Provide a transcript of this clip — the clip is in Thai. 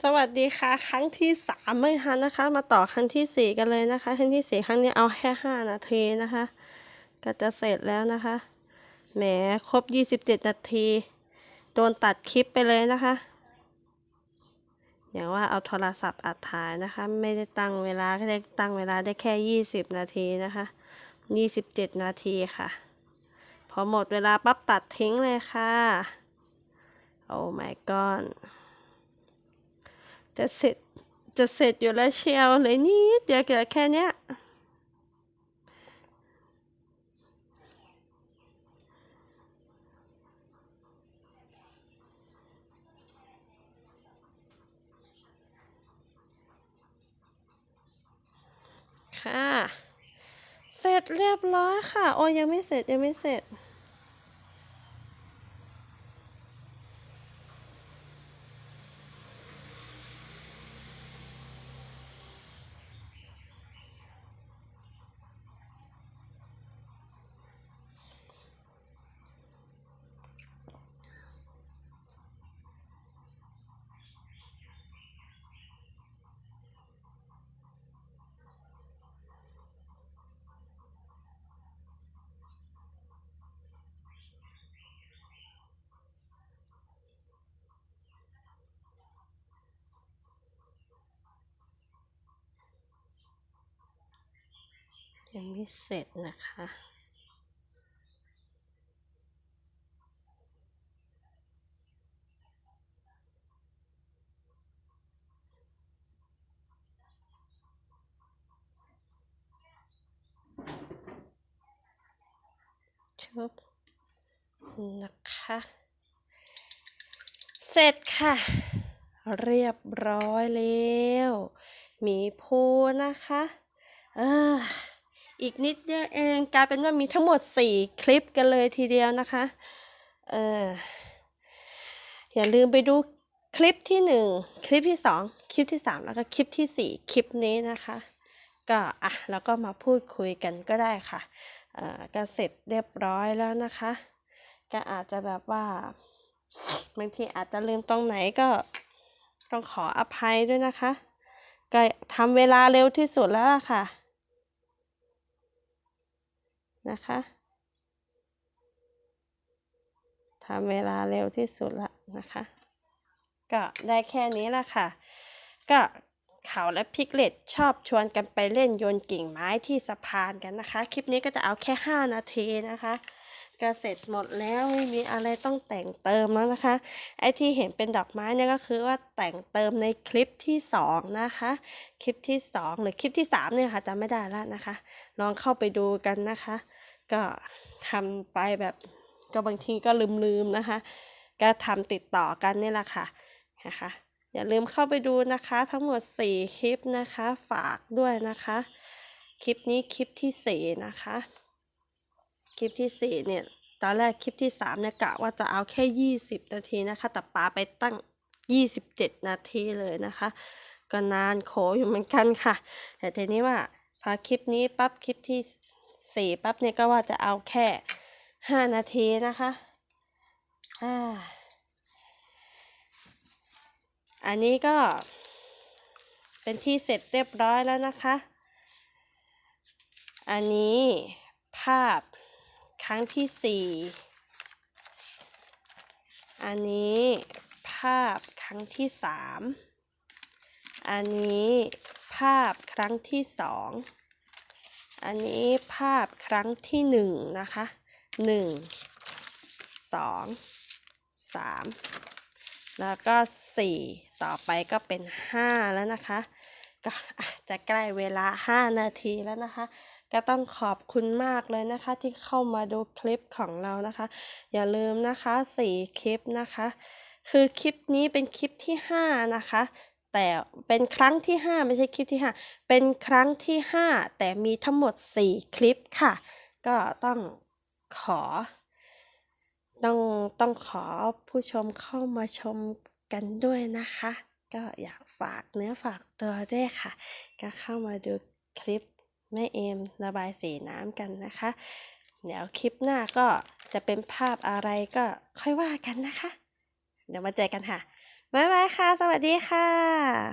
สวัสดีค่ะ ครั้งที่สามไม่ทันนะคะ มาต่อครั้งที่สี่กันเลยนะคะ ครั้งที่สี่ครั้งนี้เอาแค่ห้านาทีนะคะ ก็จะเสร็จแล้วนะคะแหมครบยี่สิบเจ็ดนาที โดนตัดคลิปไปเลยนะคะ อย่างว่าเอาโทรศัพท์อัดถ่ายนะคะ ไม่ได้ตั้งเวลาแค่ได้ตั้งเวลาได้แค่ยี่สิบนาทีนะคะยี่สิบเจ็ดนาทีค่ะ พอหมดเวลาปั๊บตัดทิ้งเลยค่ะ โอ้ my god จะเสร็จจะเสร็จอยู่แล้วเชียวเลยนิดเดียวแค่เนี้ยค่ะ เสร็จเรียบร้อยค่ะ โอ้ยังไม่เสร็จยังไม่เสร็จ ยังไม่เสร็จนะคะ ชุบนะคะ เสร็จค่ะ เรียบร้อยแล้ว มีภูนะคะ เออ อีกนิดเดียวเองกลายเป็นว่ามีทั้งหมด 4 คลิปกันเลยทีเดียวนะคะ เอออย่าลืมไปดูคลิปที่ 1 คลิปที่ 2 คลิปที่ 3 แล้วก็คลิปที่ 4 คลิปนี้นะคะ ก็อะแล้วก็มาพูดคุยกันก็ได้ค่ะเอ่อก็เสร็จเรียบร้อยแล้วนะคะ ก็อาจจะแบบว่าบางทีอาจจะลืมตรงไหนก็ต้องขออภัยด้วยนะคะ ก็ทำเวลาเร็วที่สุดแล้วล่ะค่ะ นะคะทำเวลาเร็วที่สุดละนะคะ ก็ได้แค่นี้ละค่ะ ก็เขาและพิกเลตชอบชวนกันไปเล่นโยนกิ่งไม้ที่สะพานกันนะคะ คลิปนี้ก็จะเอาแค่ 5 นาทีนะคะ ก็เสร็จหมดแล้วไม่มีอะไรต้องแต่งเติมแล้วนะคะ ไอ้ที่เห็นเป็นดอกไม้เนี่ยก็คือว่าแต่งเติมในคลิปที่ 2 นะคะ คลิปที่ 2 หรือคลิปที่ 3 เนี่ยค่ะจำไม่ได้แล้วนะคะ ลองเข้าไปดูกันนะคะ ก็ทำไปแบบก็บางทีก็ลืมๆนะคะ ก็ทำติดต่อกันนี่แหละค่ะนะคะอย่าลืมเข้าไปดูนะคะ ทั้งหมด 4 คลิปนะคะ ฝากด้วยนะคะ คลิปนี้คลิปที่ 4 นะคะ ลิปที่ 4 เนี่ยตอนแรกคลิปที่ 3 เนี่ยกะว่าจะเอาแค่ 20 นาทีนะคะ แต่ปาไปตั้ง 27 นาทีเลยนะคะ ก็นานโขอยู่เหมือนกันค่ะ แต่ทีนี้ว่าพอคลิปนี้ปั๊บคลิปที่ 4 ปั๊บเนี่ยก็ว่าจะเอาแค่ 5 นาทีนะคะอ่าอันนี้ก็เป็นที่เสร็จเรียบร้อยแล้วนะคะ อันนี้ภาพ ครั้งที่สี่อันนี้ภาพครั้งที่สามอันนี้ภาพครั้งที่สองอันนี้ภาพครั้งที่หนึ่งนะคะหนึ่งสองสามแล้วก็4ต่อไปก็เป็น5แล้วนะคะ ก็จะใกล้เวลา5นาทีแล้วนะคะ ก็ต้องขอบคุณมากเลยนะคะที่เข้ามาดูคลิปของเรานะคะ อย่าลืมนะคะ4คลิปนะคะ คือคลิปนี้เป็นคลิปที่5นะคะแต่เป็นครั้งที่ 5 ไม่ใช่คลิปที่ 5 เป็นครั้งที่ 5 แต่มีทั้งหมด 4 คลิปค่ะ ก็ต้องขอ ต้องต้องขอผู้ชมเข้ามาชมกันด้วยนะคะ ก็อยากฝากเนื้อฝากตัวด้วยค่ะ ก็เข้ามาดูคลิป แม่เอมระบายสีน้ำกันนะคะ เดี๋ยวคลิปหน้าก็จะเป็นภาพอะไรก็ค่อยว่ากันนะคะ เดี๋ยวมาเจอกันค่ะ บ๊ายบายค่ะ สวัสดีค่ะ